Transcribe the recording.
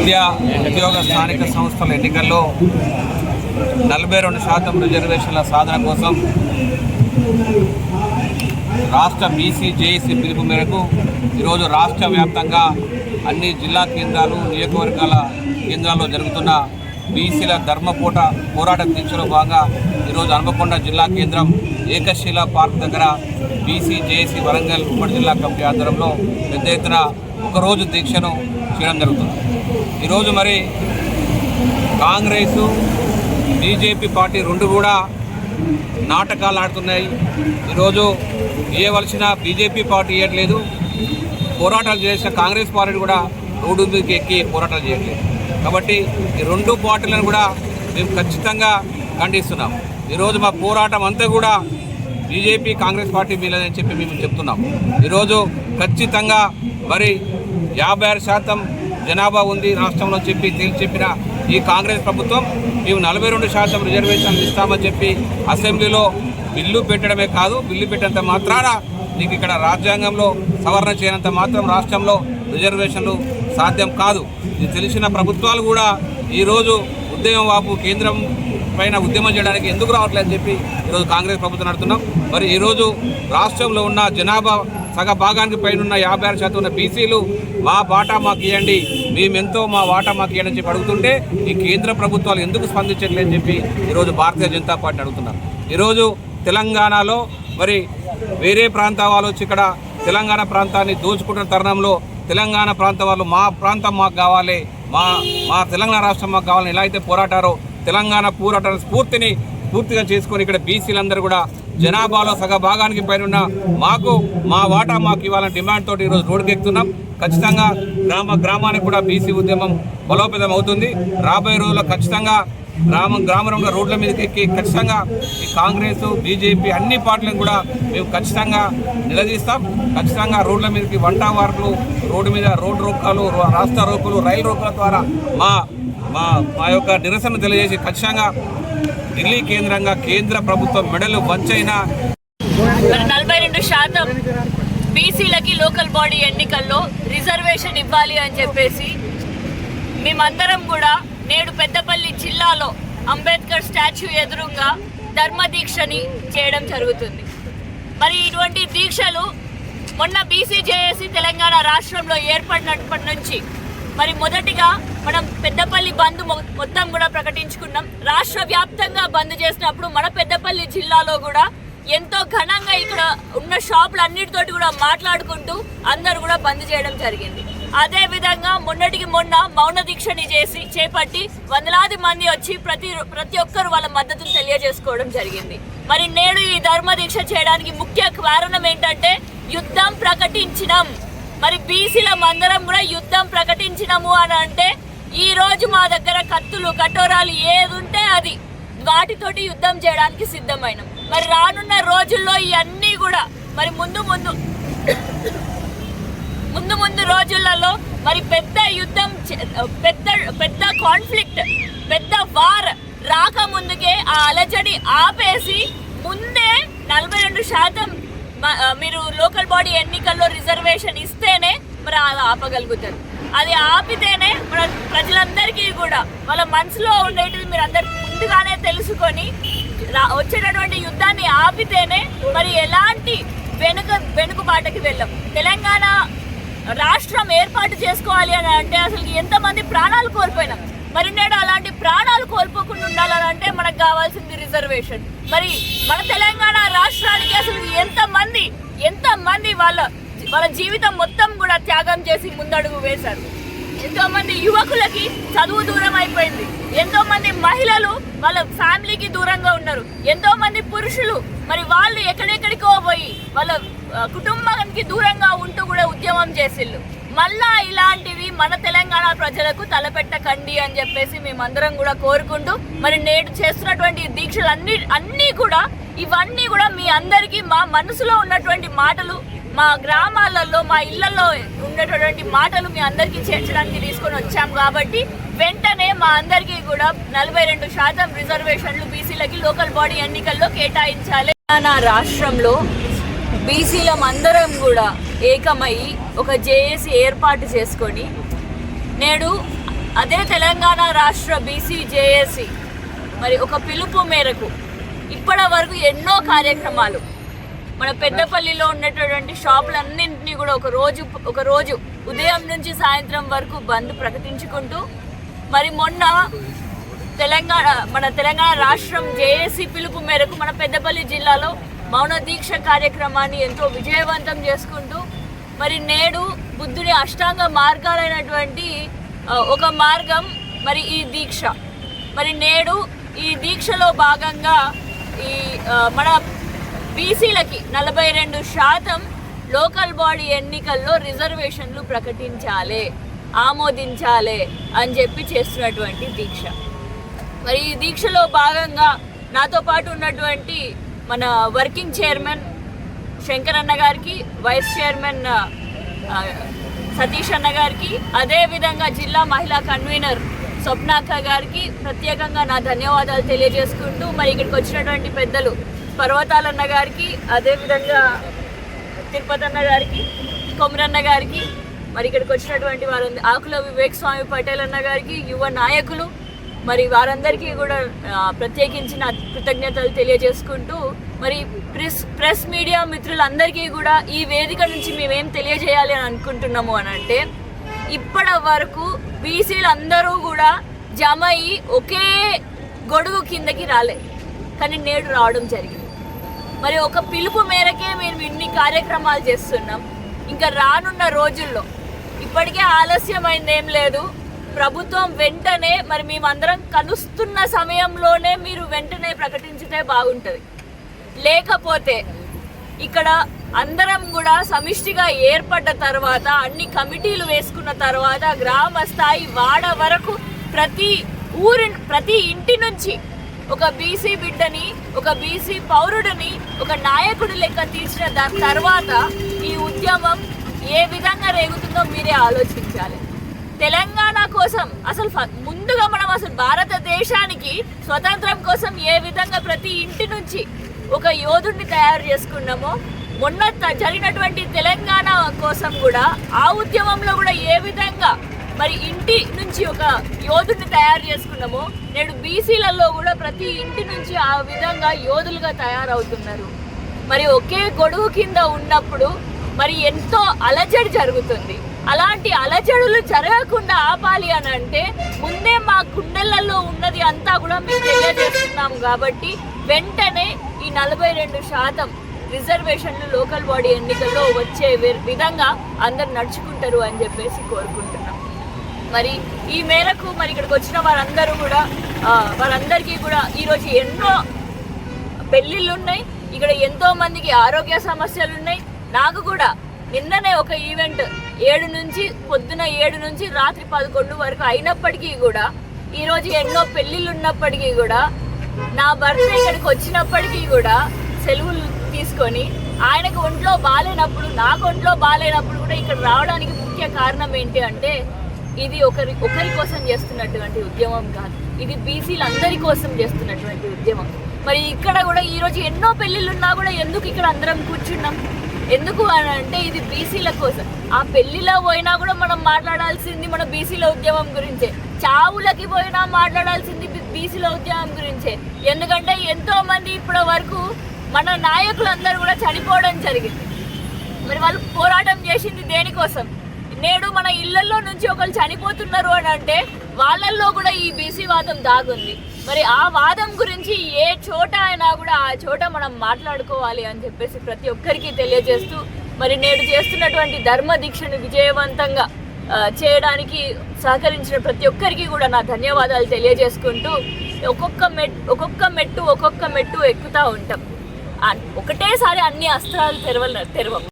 విద్యా ఉద్యోగ స్థానిక సంస్థల ఎన్నికల్లో నలభై రెండు శాతం రిజర్వేషన్ల సాధన కోసం రాష్ట్ర బీసీ జేఏసీ పిలుపు మేరకు ఈరోజు రాష్ట్ర వ్యాప్తంగా అన్ని జిల్లా కేంద్రాలు నియోజకవర్గాల కేంద్రాల్లో జరుగుతున్న బీసీల ధర్మపోట పోరాట దీక్షలో భాగంగా ఈరోజు హనుమకొండ జిల్లా కేంద్రం ఏకశిల పార్క్ దగ్గర బీసీ జేఏసీ వరంగల్ ఉమ్మడి జిల్లా కమిటీ ఆధ్వర్యంలో పెద్ద ఎత్తున ఒకరోజు దీక్షను చేయడం జరుగుతుంది. ఈరోజు మరి కాంగ్రెసు బీజేపీ పార్టీ రెండు కూడా నాటకాలు ఆడుతున్నాయి. ఈరోజు ఇవ్వవలసిన బీజేపీ పార్టీ ఇవ్వట్లేదు పోరాటాలు చేసిన కాంగ్రెస్ పార్టీ కూడా రోడ్డు మీదకి ఎక్కి పోరాటాలు చేయట్లేదు. కాబట్టి ఈ రెండు పార్టీలను కూడా మేము ఖచ్చితంగా ఖండిస్తున్నాం. ఈరోజు మా పోరాటం అంతా కూడా బీజేపీ కాంగ్రెస్ పార్టీ మీదని చెప్పి మేము చెప్తున్నాం. ఈరోజు ఖచ్చితంగా మరి యాభై ఆరు శాతం జనాభా ఉంది రాష్ట్రంలో చెప్పి తేల్చి చెప్పిన ఈ కాంగ్రెస్ ప్రభుత్వం మేము నలభై రెండు శాతం రిజర్వేషన్లు ఇస్తామని చెప్పి అసెంబ్లీలో బిల్లు పెట్టడమే కాదు బిల్లు పెట్టినంత మాత్రాన నీకు ఇక్కడ రాజ్యాంగంలో సవరణ చేయనంత మాత్రం రాష్ట్రంలో రిజర్వేషన్లు సాధ్యం కాదు. ఇది తెలిసిన ప్రభుత్వాలు కూడా ఈరోజు ఉద్యమం వాపు కేంద్రం పైన ఉద్యమం చేయడానికి ఎందుకు రావట్లేదని చెప్పి ఈరోజు కాంగ్రెస్ ప్రభుత్వం నడుతున్నాం మరి ఈరోజు రాష్ట్రంలో ఉన్న జనాభా సగ భాగానికి పైన ఉన్న యాభై ఆరు శాతం ఉన్న బీసీలు మా బాటా మాకు ఇవ్వండి మేమెంతో మా వాటా మాకు ఇవ్వండి అని చెప్పి అడుగుతుంటే ఈ కేంద్ర ప్రభుత్వాలు ఎందుకు స్పందించట్లేదని చెప్పి ఈరోజు భారతీయ జనతా పార్టీ అడుగుతున్నారు. ఈరోజు తెలంగాణలో మరి వేరే ప్రాంత వాళ్ళు వచ్చి ఇక్కడ తెలంగాణ ప్రాంతాన్ని దోచుకుంటున్న తరుణంలో తెలంగాణ ప్రాంత వాళ్ళు మా ప్రాంతం మాకు కావాలి మా మా తెలంగాణ రాష్ట్రం మాకు కావాలని ఎలా అయితే పోరాటారో తెలంగాణ పోరాట స్ఫూర్తిని పూర్తిగా చేసుకొని ఇక్కడ బీసీలందరూ కూడా జనాభాలో సగ భాగానికి పైన ఉన్న మాకు మా వాటా మాకు ఇవ్వాలని డిమాండ్ తోటి ఈరోజు రోడ్డుకెక్కుతున్నాం. ఖచ్చితంగా గ్రామ గ్రామానికి కూడా బీసీ ఉద్యమం బలోపేతం అవుతుంది. రాబోయే రోజుల్లో ఖచ్చితంగా గ్రామం గ్రామంలో రోడ్ల మీదకి ఎక్కి ఖచ్చితంగా ఈ కాంగ్రెస్ బీజేపీ అన్ని పార్టీలను కూడా మేము ఖచ్చితంగా నిలదీస్తాం. ఖచ్చితంగా రోడ్ల మీదకి వంట వార్పులు రోడ్డు మీద రోడ్డు రోకాలు రాస్తా రోకులు రైలు రోకుల ద్వారా మా మా యొక్క నిరసన తెలియజేసి ఖచ్చితంగా ఢిల్లీ కేంద్రంగా కేంద్ర ప్రభుత్వం మెడలు వంచైనా మరి నలభై రెండు శాతం బీసీలకి లోకల్ బాడీ ఎన్నికల్లో రిజర్వేషన్ ఇవ్వాలి అని చెప్పేసి మేమందరం కూడా నేడు పెద్దపల్లి జిల్లాలో అంబేద్కర్ స్టాచ్యూ ఎదురుగా ధర్మ దీక్షని చేయడం జరుగుతుంది. మరి ఇటువంటి దీక్షలు మొన్న బీసీజేఏసీ తెలంగాణ రాష్ట్రంలో ఏర్పడినప్పటి నుంచి మరి మొదటిగా మనం పెద్దపల్లి బంద్ మొత్తం కూడా ప్రకటించుకున్నాం. రాష్ట్ర వ్యాప్తంగా బంద్ చేసినప్పుడు మన పెద్దపల్లి జిల్లాలో కూడా ఎంతో ఘనంగా ఇక్కడ ఉన్న షాపులు అన్నిటితోటి కూడా మాట్లాడుకుంటూ అందరూ కూడా బంద్ చేయడం జరిగింది. అదే విధంగా మొన్నటికి మొన్న మౌన దీక్షని చేసి చేపట్టి వందలాది మంది వచ్చి ప్రతి ప్రతి ఒక్కరు వాళ్ళ మద్దతును తెలియజేసుకోవడం జరిగింది. మరి నేడు ఈ ధర్మ దీక్ష చేయడానికి ముఖ్య కారణం ఏంటంటే యుద్ధం ప్రకటించినాం. మరి బీసీల మందరం కూడా యుద్ధం ప్రకటించినాము అని అంటే ఈ రోజు మా దగ్గర కత్తులు కటోరాలు ఏది ఉంటే అది వాటితోటి యుద్ధం చేయడానికి సిద్ధమైనాం. మరి రానున్న రోజుల్లో ఇవన్నీ కూడా మరి ముందు ముందు ముందు ముందు రోజులలో మరి పెద్ద యుద్ధం చే- పెద్ద పెద్ద కాన్ఫ్లిక్ట్ పెద్ద వార్ రాకముందుకే ఆ అలజడి ఆపేసి ముందే నలభై రెండు శాతం మీరు లోకల్ బాడీ ఎన్నికల్లో రిజర్వేషన్ ఇస్తేనే మరి అది ఆపగలుగుతారు. అది ఆపితేనే మన ప్రజలందరికీ కూడా వాళ్ళ మనసులో ఉండేటివి మీరు అందరు ముందుగానే తెలుసుకొని రా- వచ్చేటటువంటి యుద్ధాన్ని ఆపితేనే మరి ఎలాంటి వెనుక వెనుకబాటకి వెళ్ళం. తెలంగాణ రాష్ట్రం ఏర్పాటు చేసుకోవాలి అని అంటే అసలు ఎంతమంది ప్రాణాలు కోల్పోయినాం. మరి నేడు అలాంటి ప్రాణాలు రిజర్వేషన్. మరి మన తెలంగాణ రాష్ట్రానికి అసలు ఎంత మంది ఎంత మంది వాళ్ళ వాళ్ళ జీవితం మొత్తం కూడా త్యాగం చేసి ముందడుగు వేశారు. ఎంతో మంది యువకులకి చదువు దూరం అయిపోయింది. ఎంతో మంది మహిళలు వాళ్ళ ఫ్యామిలీకి దూరంగా ఉన్నారు. ఎంతో మంది పురుషులు మరి వాళ్ళు ఎక్కడెక్కడికో పోయి వాళ్ళ కుటుంబానికి దూరంగా ఉంటూ కూడా ఉద్యమం చేసిళ్ళు. మళ్ళా ఇలాంటివి మన తెలంగాణ ప్రజలకు తలపెట్టకండి అని చెప్పేసి మేమందరం కూడా కోరుకుంటూ మరి నేడు చేస్తున్నటువంటి దీక్షలు అన్ని అన్నీ కూడా ఇవన్నీ కూడా మీ అందరికీ మా మనసులో ఉన్నటువంటి మాటలు మా గ్రామాలలో మా ఇళ్ళలో ఉండేటటువంటి మాటలు మీ అందరికీ చేర్చడానికి తీసుకొని వచ్చాం కాబట్టి వెంటనే మా అందరికీ కూడా నలభై రెండు శాతం రిజర్వేషన్లు బీసీలకి లోకల్ బాడీ ఎన్నికల్లో కేటాయించాలి. నా రాష్ట్రంలో బీసీలం అందరం కూడా ఏకమై ఒక జేఏసీ ఏర్పాటు చేసుకొని నేడు అదే తెలంగాణ రాష్ట్ర బీసీ జేఏసీ మరి ఒక పిలుపు మేరకు ఇప్పటి వరకు ఎన్నో కార్యక్రమాలు మన పెద్దపల్లిలో ఉన్నటువంటి షాపులన్నింటినీ కూడా ఒక రోజు ఒక రోజు ఉదయం నుంచి సాయంత్రం వరకు బంద్ ప్రకటించుకుంటూ మరి మొన్న తెలంగాణ మన తెలంగాణ రాష్ట్రం జేఏసీ పిలుపు మేరకు మన పెద్దపల్లి జిల్లాలో మౌన దీక్ష కార్యక్రమాన్ని ఎంతో విజయవంతం చేసుకుంటూ మరి నేడు బుద్ధుడి అష్టాంగ మార్గాలైనటువంటి ఒక మార్గం మరి ఈ దీక్ష. మరి నేడు ఈ దీక్షలో భాగంగా ఈ మన బీసీలకి నలభై రెండు శాతం లోకల్ బాడీ ఎన్నికల్లో రిజర్వేషన్లు ప్రకటించాలి ఆమోదించాలి అని చెప్పి చేస్తున్నటువంటి దీక్ష. మరి ఈ దీక్షలో భాగంగా నాతో పాటు ఉన్నటువంటి మన వర్కింగ్ చైర్మన్ శంకర్ అన్న గారికి వైస్ చైర్మన్ సతీష్ అన్న గారికి అదేవిధంగా జిల్లా మహిళా కన్వీనర్ స్వప్నాక గారికి ప్రత్యేకంగా నా ధన్యవాదాలు తెలియజేసుకుంటూ మరి ఇక్కడికి వచ్చినటువంటి పెద్దలు పర్వతాలన్న గారికి అదేవిధంగా తిరుపతి అన్న గారికి కొమరన్న గారికి మరి ఇక్కడికి వచ్చినటువంటి వారు ఆకుల వివేక్ స్వామి పటేల్ అన్న గారికి యువ నాయకులు మరి వారందరికీ కూడా ప్రత్యేకించిన ప్రత్యేకించి నా కృతజ్ఞతలు తెలియజేసుకుంటూ మరి ప్రెస్ ప్రెస్ మీడియా మిత్రులందరికీ కూడా ఈ వేదిక నుంచి మేమేం తెలియజేయాలి అని అనుకుంటున్నాము అని అంటే ఇప్పటి వరకు బీసీలు అందరూ కూడా జమ అయ్యి ఒకే గొడుగు కిందకి రాలే. కానీ నేడు రావడం జరిగింది. మరి ఒక పిలుపు మేరకే మేము ఇన్ని కార్యక్రమాలు చేస్తున్నాం. ఇంకా రానున్న రోజుల్లో ఇప్పటికే ఆలస్యమైంది ఏం లేదు. ప్రభుత్వం వెంటనే మరి మేమందరం కలుస్తున్న సమయంలోనే మీరు వెంటనే ప్రకటించితే బాగుంటుంది. లేకపోతే ఇక్కడ అందరం కూడా సమిష్టిగా ఏర్పడ్డ తర్వాత అన్ని కమిటీలు వేసుకున్న తర్వాత గ్రామ స్థాయి వాడ వరకు ప్రతి ఊరి ప్రతి ఇంటి నుంచి ఒక బీసీ బిడ్డని ఒక బీసీ పౌరుడిని ఒక నాయకుడు లెక్క తీర్చిన దాని తర్వాత ఈ ఉద్యమం ఏ విధంగా రేగుతుందో మీరే ఆలోచించాలి. తెలంగాణ కోసం అసలు ఫ- ముందుగా మనం అసలు భారతదేశానికి స్వతంత్రం కోసం ఏ విధంగా ప్రతి ఇంటి నుంచి ఒక యోధుడిని తయారు చేసుకున్నామో మొన్న జరిగినటువంటి తెలంగాణ కోసం కూడా ఆ ఉద్యమంలో కూడా ఏ విధంగా మరి ఇంటి నుంచి ఒక యోధుడిని తయారు చేసుకున్నామో నేడు బీసీలలో కూడా ప్రతి ఇంటి నుంచి ఆ విధంగా యోధులుగా తయారవుతున్నారు. మరి ఒకే గొడుగు కింద ఉన్నప్పుడు మరి ఎంతో అలజడి జరుగుతుంది. అలాంటి అలజడులు జరగకుండా ఆపాలి అని అంటే ముందే మా గుండెలలో ఉన్నది అంతా కూడా మేము తెలియజేస్తున్నాము కాబట్టి వెంటనే ఈ నలభై రెండు శాతం రిజర్వేషన్లు లోకల్ బాడీ ఎన్నికల్లో వచ్చే విధంగా అందరు నడుచుకుంటారు అని చెప్పేసి కోరుకుంటున్నాం. మరి ఈ మేరకు మరి ఇక్కడికి వచ్చిన వారందరూ కూడా వారందరికీ కూడా ఈరోజు ఎన్నో పెళ్ళిళ్ళు ఉన్నాయి ఇక్కడ ఎంతో మందికి ఆరోగ్య సమస్యలు ఉన్నాయి నాకు కూడా నిన్ననే ఒక ఈవెంట్ ఏడు నుంచి పొద్దున ఏడు నుంచి రాత్రి పదకొండు వరకు అయినప్పటికీ కూడా ఈరోజు ఎన్నో పెళ్ళిళ్ళు ఉన్నప్పటికీ కూడా నా భర్త ఇక్కడికి వచ్చినప్పటికీ కూడా సెలవులు తీసుకొని ఆయనకు ఒంట్లో బాగాలేనప్పుడు నాకు ఒంట్లో బాగాలేనప్పుడు కూడా ఇక్కడ రావడానికి ముఖ్య కారణం ఏంటి అంటే ఇది ఒకరి ఒకరి కోసం చేస్తున్నటువంటి ఉద్యమం కాదు. ఇది బీసీలందరి కోసం చేస్తున్నటువంటి ఉద్యమం. మరి ఇక్కడ కూడా ఈరోజు ఎన్నో పెళ్ళిళ్ళు ఉన్నా కూడా ఎందుకు ఇక్కడ అందరం కూర్చున్నాం? ఎందుకు అని అంటే ఇది బీసీల కోసం. ఆ పెళ్ళిలో పోయినా కూడా మనం మాట్లాడాల్సింది మన బీసీల ఉద్యమం గురించే. చావులకి పోయినా మాట్లాడాల్సింది బీసీల ఉద్యమం గురించే. ఎందుకంటే ఎంతో మంది ఇప్పటి వరకు మన నాయకులందరూ కూడా చనిపోవడం జరిగింది. మరి వాళ్ళు పోరాటం చేసింది దేనికోసం? నేడు మన ఇళ్ళలో నుంచి ఒకరు చనిపోతున్నారు అని అంటే వాళ్ళల్లో కూడా ఈ బీసీ వాదం దాగుంది. మరి ఆ వాదం గురించి ఏ చోట అయినా కూడా ఆ చోట మనం మాట్లాడుకోవాలి అని చెప్పేసి ప్రతి ఒక్కరికి తెలియజేస్తూ మరి నేడు చేస్తున్నటువంటి ధర్మ దీక్షను విజయవంతంగా చేయడానికి సహకరించిన ప్రతి ఒక్కరికి కూడా నా ధన్యవాదాలు తెలియజేసుకుంటూ ఒక్కొక్క మెట్ ఒక్కొక్క మెట్టు ఒక్కొక్క మెట్టు ఎక్కుతా ఉంటాం. ఒకటేసారి అన్ని అస్త్రాలు తెరవ తెరవం.